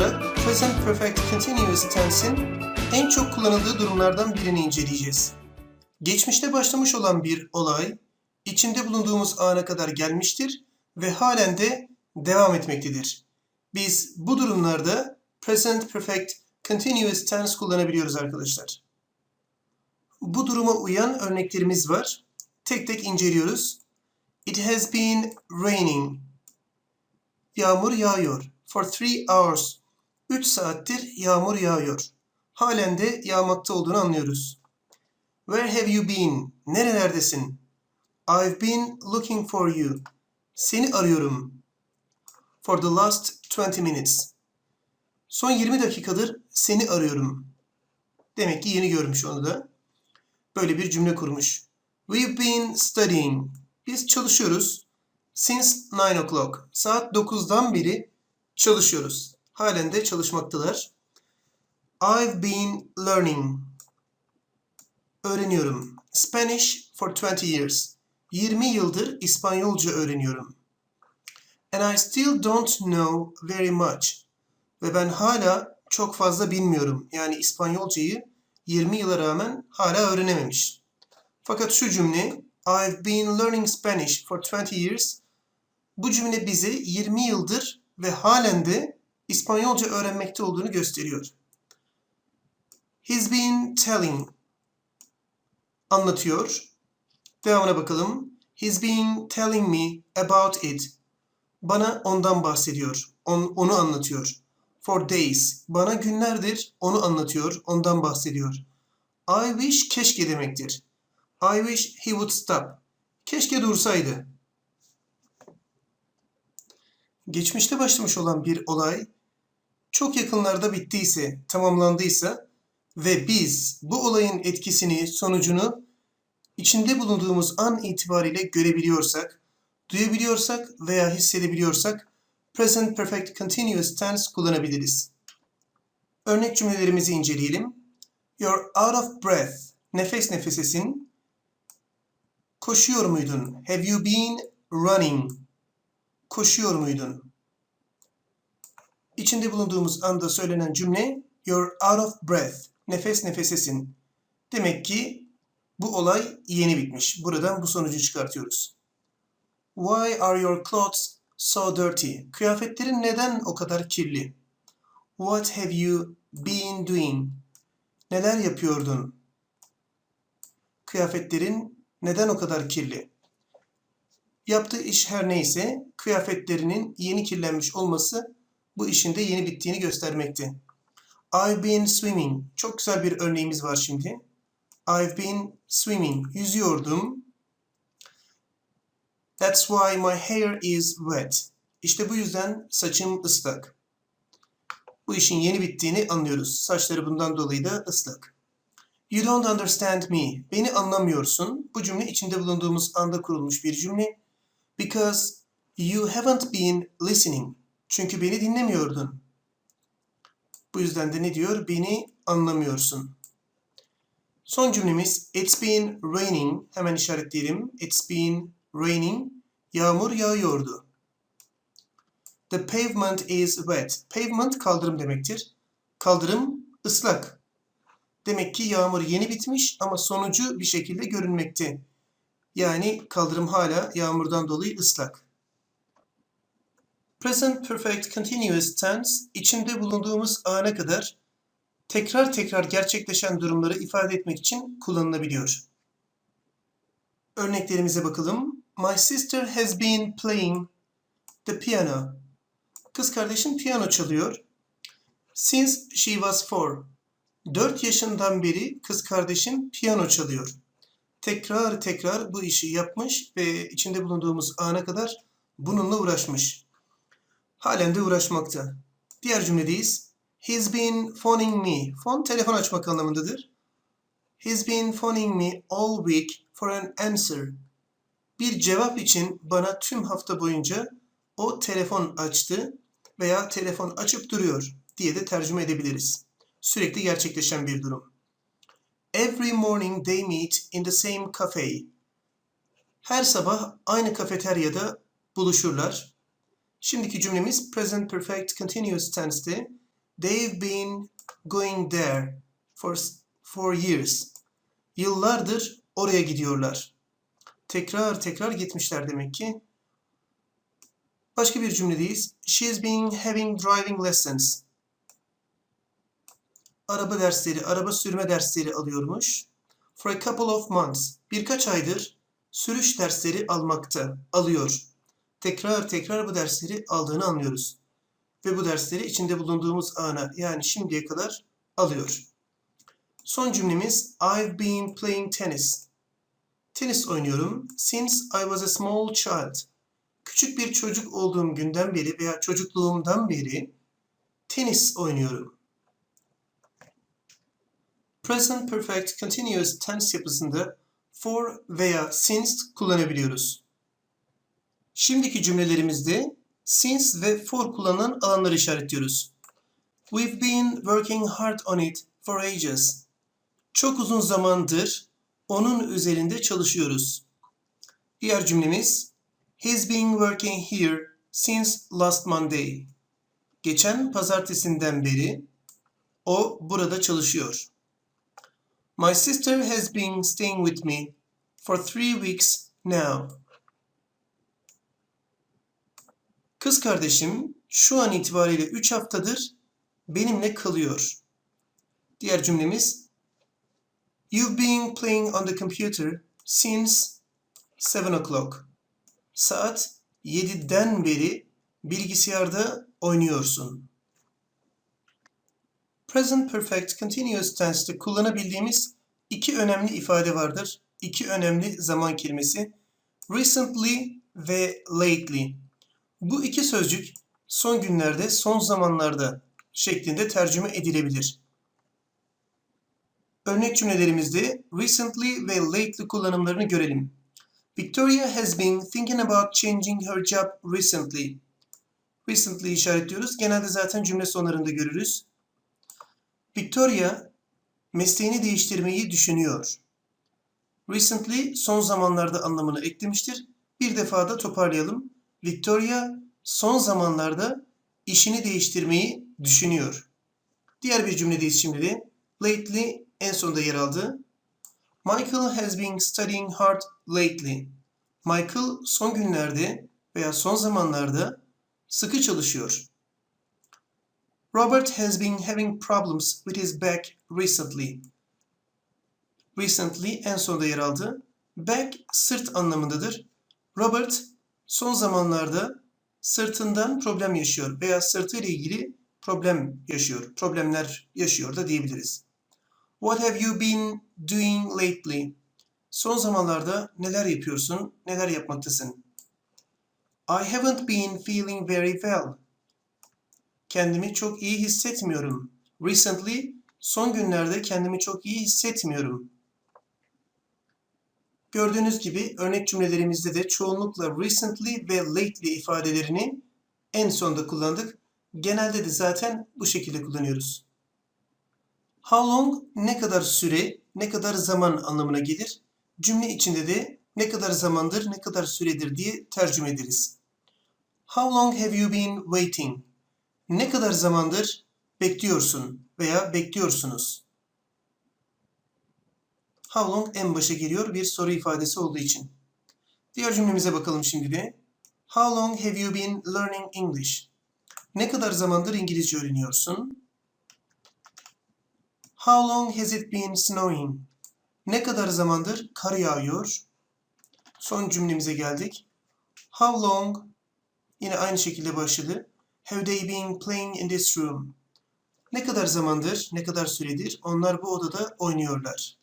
olarak Present Perfect Continuous Tense'in en çok kullanıldığı durumlardan birini inceleyeceğiz. Geçmişte başlamış olan bir olay, içinde bulunduğumuz ana kadar gelmiştir ve halen de devam etmektedir. Biz bu durumlarda Present Perfect Continuous Tense kullanabiliyoruz arkadaşlar. Bu duruma uyan örneklerimiz var. Tek tek inceliyoruz. It has been raining. Yağmur yağıyor. For three hours. 3 saattir yağmur yağıyor. Halen de yağmakta olduğunu anlıyoruz. Where have you been? Nerelerdesin? I've been looking for you. Seni arıyorum. For the last 20 minutes. Son 20 dakikadır seni arıyorum. Demek ki yeni görmüş onu da. Böyle bir cümle kurmuş. We've been studying. Biz çalışıyoruz. Since 9 o'clock. Saat 9'dan beri çalışıyoruz. Halen de çalışmaktalar. I've been learning. Öğreniyorum. Spanish for 20 years. 20 yıldır İspanyolca öğreniyorum. And I still don't know very much. Ve ben hala çok fazla bilmiyorum. Yani İspanyolcayı 20 yıla rağmen hala öğrenememiş. Fakat şu cümle I've been learning Spanish for 20 years. Bu cümle bize 20 yıldır ve halen de İspanyolca öğrenmekte olduğunu gösteriyor. He's been telling anlatıyor. Devamına bakalım. He's been telling me about it. Bana ondan bahsediyor. On, onu anlatıyor. For days. Bana günlerdir onu anlatıyor, ondan bahsediyor. I wish keşke demektir. I wish he would stop. Keşke dursaydı. Geçmişte başlamış olan bir olay çok yakınlarda bittiyse, tamamlandıysa ve biz bu olayın etkisini, sonucunu içinde bulunduğumuz an itibariyle görebiliyorsak, duyabiliyorsak veya hissedebiliyorsak present perfect continuous tense kullanabiliriz. Örnek cümlelerimizi inceleyelim. You're out of breath. Nefes nefesesin. Koşuyor muydun? Have you been running? Koşuyor muydun? İçinde bulunduğumuz anda söylenen cümle You're out of breath. Nefes nefesesin. Demek ki bu olay yeni bitmiş. Buradan bu sonucu çıkartıyoruz. Why are your clothes so dirty? Kıyafetlerin neden o kadar kirli? What have you been doing? Neler yapıyordun? Kıyafetlerin neden o kadar kirli? Yaptığı iş her neyse kıyafetlerinin yeni kirlenmiş olması bu işin de yeni bittiğini göstermekte. I've been swimming. Çok güzel bir örneğimiz var şimdi. I've been swimming. Yüzüyordum. That's why my hair is wet. İşte bu yüzden saçım ıslak. Bu işin yeni bittiğini anlıyoruz. Saçları bundan dolayı da ıslak. You don't understand me. Beni anlamıyorsun. Bu cümle içinde bulunduğumuz anda kurulmuş bir cümle. Because you haven't been listening. Çünkü beni dinlemiyordun. Bu yüzden de ne diyor? Beni anlamıyorsun. Son cümlemiz It's been raining. Hemen işaretleyelim. It's been raining. Yağmur yağıyordu. The pavement is wet. Pavement kaldırım demektir. Kaldırım ıslak. Demek ki yağmur yeni bitmiş ama sonucu bir şekilde görünmekte. Yani kaldırım hala yağmurdan dolayı ıslak. Present Perfect Continuous Tense içinde bulunduğumuz ana kadar tekrar tekrar gerçekleşen durumları ifade etmek için kullanılabiliyor. Örneklerimize bakalım. My sister has been playing the piano. Kız kardeşim piyano çalıyor. Since she was four. 4 yaşından beri kız kardeşim piyano çalıyor. Tekrar tekrar bu işi yapmış ve içinde bulunduğumuz ana kadar bununla uğraşmış. Halen de uğraşmakta. Diğer cümledeyiz. He's been phoning me. Phone telefon açmak anlamındadır. He's been phoning me all week for an answer. Bir cevap için bana tüm hafta boyunca o telefon açtı veya telefon açıp duruyor diye de tercüme edebiliriz. Sürekli gerçekleşen bir durum. Every morning they meet in the same cafe. Her sabah aynı kafeteryada buluşurlar. Şimdiki cümlemiz present perfect continuous tense'te They've been going there for, for years. Yıllardır oraya gidiyorlar. Tekrar tekrar gitmişler demek ki. Başka bir cümledeyiz. She's been having driving lessons. Araba dersleri, araba sürme dersleri alıyormuş. For a couple of months. Birkaç aydır sürüş dersleri almakta, alıyor. Tekrar tekrar bu dersleri aldığını anlıyoruz. Ve bu dersleri içinde bulunduğumuz ana yani şimdiye kadar alıyor. Son cümlemiz I've been playing tennis. Tenis oynuyorum since I was a small child. Küçük bir çocuk olduğum günden beri veya çocukluğumdan beri tenis oynuyorum. Present Perfect Continuous Tense yapısında for veya since kullanabiliyoruz. Şimdiki cümlelerimizde since ve for kullanılan alanları işaretliyoruz. We've been working hard on it for ages. Çok uzun zamandır onun üzerinde çalışıyoruz. Diğer cümlemiz He's been working here since last Monday. Geçen pazartesinden beri o burada çalışıyor. My sister has been staying with me for three weeks now. Kız kardeşim şu an itibariyle 3 haftadır benimle kalıyor. Diğer cümlemiz You've been playing on the computer since 7 o'clock. Saat 7'den beri bilgisayarda oynuyorsun. Present Perfect Continuous Tense'te kullanabildiğimiz iki önemli ifade vardır. İki önemli zaman kelimesi. Recently ve lately. Bu iki sözcük son günlerde, son zamanlarda şeklinde tercüme edilebilir. Örnek cümlelerimizde recently ve lately kullanımlarını görelim. Victoria has been thinking about changing her job recently. Recently işaretliyoruz. Genelde zaten cümle sonlarında görürüz. Victoria mesleğini değiştirmeyi düşünüyor. Recently son zamanlarda anlamını eklemiştir. Bir defa da toparlayalım. Victoria son zamanlarda işini değiştirmeyi düşünüyor. Diğer bir cümledeyiz şimdi de. Lately en sonunda yer aldı. Michael has been studying hard lately. Michael son günlerde veya son zamanlarda sıkı çalışıyor. Robert has been having problems with his back recently. Recently en sonunda yer aldı. Back sırt anlamındadır. Robert son zamanlarda sırtından problem yaşıyor veya sırtı ile ilgili problem yaşıyor. Problemler yaşıyor da diyebiliriz. What have you been doing lately? Son zamanlarda neler yapıyorsun, neler yapmaktasın? I haven't been feeling very well. Kendimi çok iyi hissetmiyorum. Recently, son günlerde kendimi çok iyi hissetmiyorum. Gördüğünüz gibi örnek cümlelerimizde de çoğunlukla recently ve lately ifadelerini en sonda kullandık. Genelde de zaten bu şekilde kullanıyoruz. How long ne kadar süre, ne kadar zaman anlamına gelir. Cümle içinde de ne kadar zamandır, ne kadar süredir diye tercüme ederiz. How long have you been waiting? Ne kadar zamandır bekliyorsun veya bekliyorsunuz? How long en başa geliyor bir soru ifadesi olduğu için. Diğer cümlemize bakalım şimdi de. How long have you been learning English? Ne kadar zamandır İngilizce öğreniyorsun? How long has it been snowing? Ne kadar zamandır kar yağıyor? Son cümlemize geldik. How long? Yine aynı şekilde başladı. Have they been playing in this room? Ne kadar zamandır, ne kadar süredir onlar bu odada oynuyorlar?